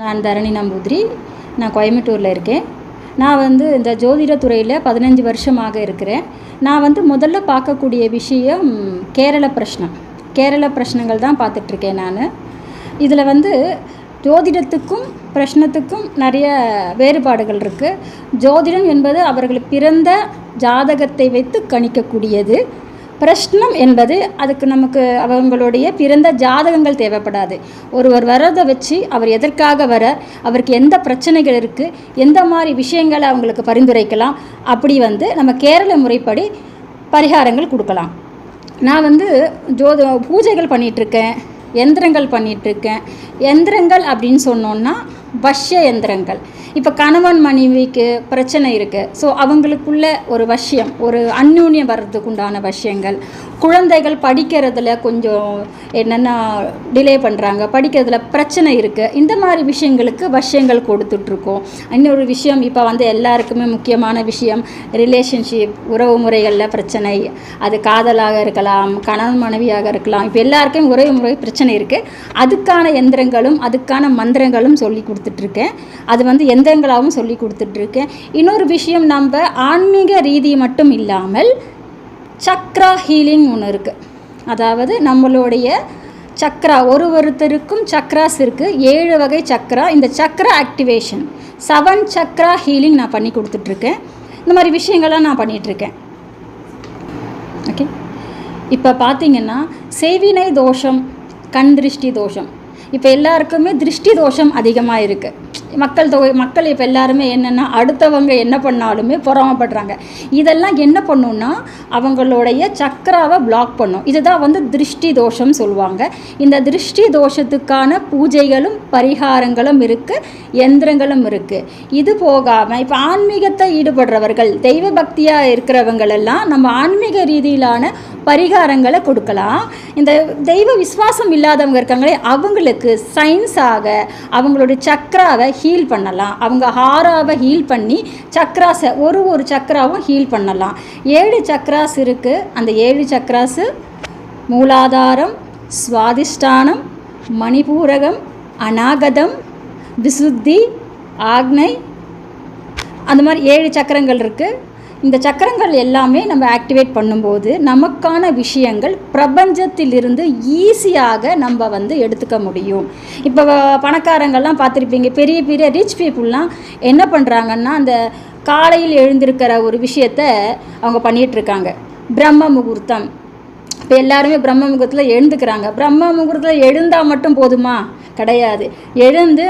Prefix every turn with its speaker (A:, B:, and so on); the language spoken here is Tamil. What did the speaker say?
A: நான் தரணி நம்பூதிரி. நான் கோயம்புத்தூரில் இருக்கேன். நான் வந்து இந்த ஜோதிட துறையில் பதினஞ்சு வருஷமாக இருக்கிறேன். நான் வந்து முதல்ல பார்க்கக்கூடிய விஷயம் கேரள பிரச்சனம் கேரள பிரச்சனைகள் தான் பார்த்துட்ருக்கேன் நான். இதில் வந்து ஜோதிடத்துக்கும் பிரஷ்னத்துக்கும் நிறைய வேறுபாடுகள் இருக்குது ஜோதிடம் என்பது அவர்கள் பிறந்த ஜாதகத்தை வைத்து கணிக்கக்கூடியது. பிரஷ்னம் என்பது அதுக்கு நமக்கு அவங்களுடைய பிறந்த ஜாதகங்கள் தேவைப்படாது. ஒருவர் வரதை வச்சு அவர் எதற்காக வர அவருக்கு எந்த பிரச்சனைகள் இருக்குது எந்த மாதிரி விஷயங்களை அவங்களுக்கு பரிந்துரைக்கலாம் அப்படி வந்து நம்ம கேரள முறைப்படி பரிகாரங்கள் கொடுக்கலாம். நான் வந்து ஜோத பூஜைகள் பண்ணிகிட்ருக்கேன் எந்திரங்கள் பண்ணிகிட்ருக்கேன் எந்திரங்கள் அப்படின்னு சொன்னோன்னா வஷ்ய எந்திரங்கள் இப்போ கணவன் மனைவிக்கு பிரச்சனை இருக்குது ஸோ அவங்களுக்குள்ள ஒரு வஷ்யம் ஒரு அந்யூன்யம் வர்றதுக்கு உண்டான வஷ்யங்கள். குழந்தைகள் படிக்கிறதுல கொஞ்சம் என்னென்னா டிலே பண்ணுறாங்க படிக்கிறதுல பிரச்சனை இருக்குது இந்த மாதிரி விஷயங்களுக்கு வஷ்யங்கள் கொடுத்துட்ருக்கோம். இன்னொரு விஷயம் இப்போ வந்து எல்லாருக்குமே முக்கியமான விஷயம் ரிலேஷன்ஷிப் உறவு முறைகளில் பிரச்சனை. அது காதலாக இருக்கலாம் கணவன் மனைவியாக இருக்கலாம். இப்போ எல்லாருக்கும் உறவு முறை பிரச்சனை இருக்குது அதுக்கான எந்திரங்களும் அதுக்கான மந்திரங்களும் சொல்லி கொடுத்துட்ருக்கேன். அது வந்து எந்திரங்களாகவும் சொல்லி கொடுத்துட்ருக்கேன். இன்னொரு விஷயம் நம்ம ஆன்மீக ரீதி மட்டும் இல்லாமல் சக்ரா ஹீலிங் ஒன்று இருக்குது அதாவது நம்மளுடைய சக்ரா ஒரு ஒருத்தருக்கும் சக்ராஸ் இருக்குது ஏழு வகை சக்ரா. இந்த chakra activation seven chakra healing நான் பண்ணி கொடுத்துட்ருக்கேன். இந்த மாதிரி விஷயங்கள்லாம் நான் பண்ணிகிட்ருக்கேன் ஓகே? இப்போ பார்த்தீங்கன்னா செய்வினை தோஷம் கண் திருஷ்டி தோஷம். இப்போ எல்லாருக்குமே திருஷ்டி தோஷம் அதிகமாக இருக்குது மக்கள் தொகை மக்கள் இப்போ எல்லாருமே என்னென்னா அடுத்தவங்க என்ன பண்ணாலுமே பொறாமப்படுறாங்க. இதெல்லாம் என்ன பண்ணுன்னா அவங்களுடைய சக்கராவை பிளாக் பண்ணும். இதுதான் வந்து திருஷ்டி தோஷம் சொல்லுவாங்க. இந்த திருஷ்டி தோஷத்துக்கான பூஜைகளும் பரிகாரங்களும் இருக்குது எந்திரங்களும் இருக்குது இது போகாமல் இப்போ ஆன்மீகத்தை ஈடுபடுறவர்கள் தெய்வ பக்தியாக இருக்கிறவங்களெல்லாம் நம்ம ஆன்மீக ரீதியிலான பரிகாரங்களை கொடுக்கலாம். இந்த தெய்வ விசுவாசம் இல்லாதவங்க இருக்காங்களே அவங்களுக்கு சயின்ஸாக அவங்களுடைய சக்கராவை ஹீல் பண்ணலாம். அவங்க ஹாராவை ஹீல் பண்ணி சக்ராஸை ஒரு ஒரு சக்கராவும் ஹீல் பண்ணலாம். ஏழு சக்ராஸ் இருக்குது அந்த ஏழு சக்ராஸு மூலாதாரம் சுவாதிஷ்டானம் மணிபூரகம் அநாகதம் விசுத்தி ஆக்னை. அந்த மாதிரி ஏழு சக்கரங்கள் இருக்குது இந்த சக்கரங்கள் எல்லாமே நம்ம ஆக்டிவேட் பண்ணும்போது நமக்கான விஷயங்கள் பிரபஞ்சத்திலிருந்து ஈஸியாக நம்ம வந்து எடுத்துக்க முடியும். இப்போ பணக்காரங்கள்லாம் பார்த்துருப்பீங்க. பெரிய பெரிய ரிச் பீப்புளெலாம் என்ன பண்ணுறாங்கன்னா அந்த காலையில் எழுந்திருக்கிற ஒரு விஷயத்த அவங்க பண்ணிகிட்ருக்காங்க பிரம்ம முகூர்த்தம். இப்போ எல்லாருமே பிரம்ம முகூர்த்தத்தில் எழுந்துக்கிறாங்க. பிரம்ம முகூர்த்தத்தில் எழுந்தால் மட்டும் போதுமா? கிடையாது. எழுந்து